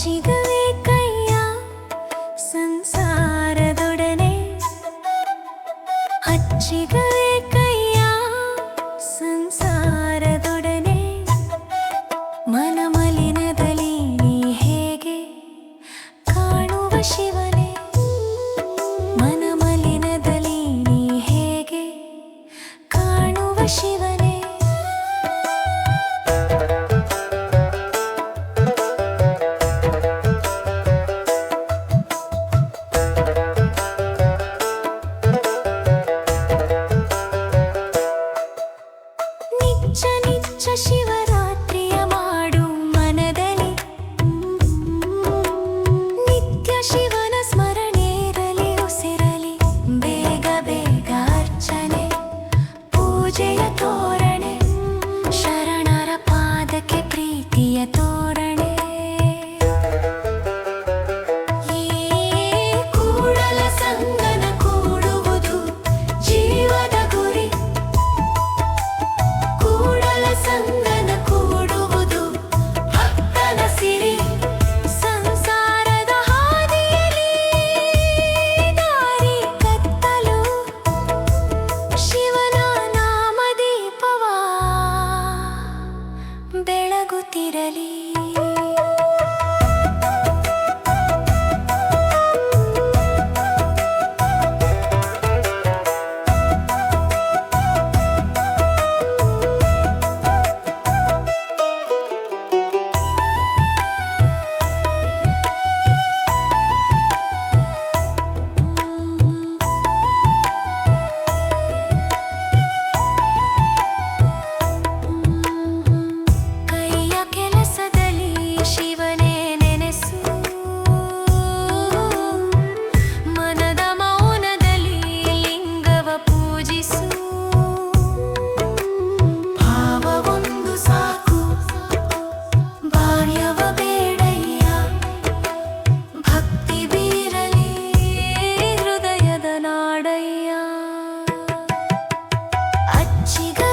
ಚಿಗವೇ ಕೈಯ ಸಂಸಾರದೊಡನೆ ಹಚ್ಚಿಗವೇ ಕೈಯ ಸಂಸಾರದೊಡನೆ ಮನಮಲಿನದಲ್ಲಿ ನೀ ಹೇಗೆ ಕಾಣುವ ಶಿವನೇ ಮನಮಲಿನದಲ್ಲಿ ನೀ ಹೇಗೆ ಕಾಣುವ ಶಿವ Sunday. she goes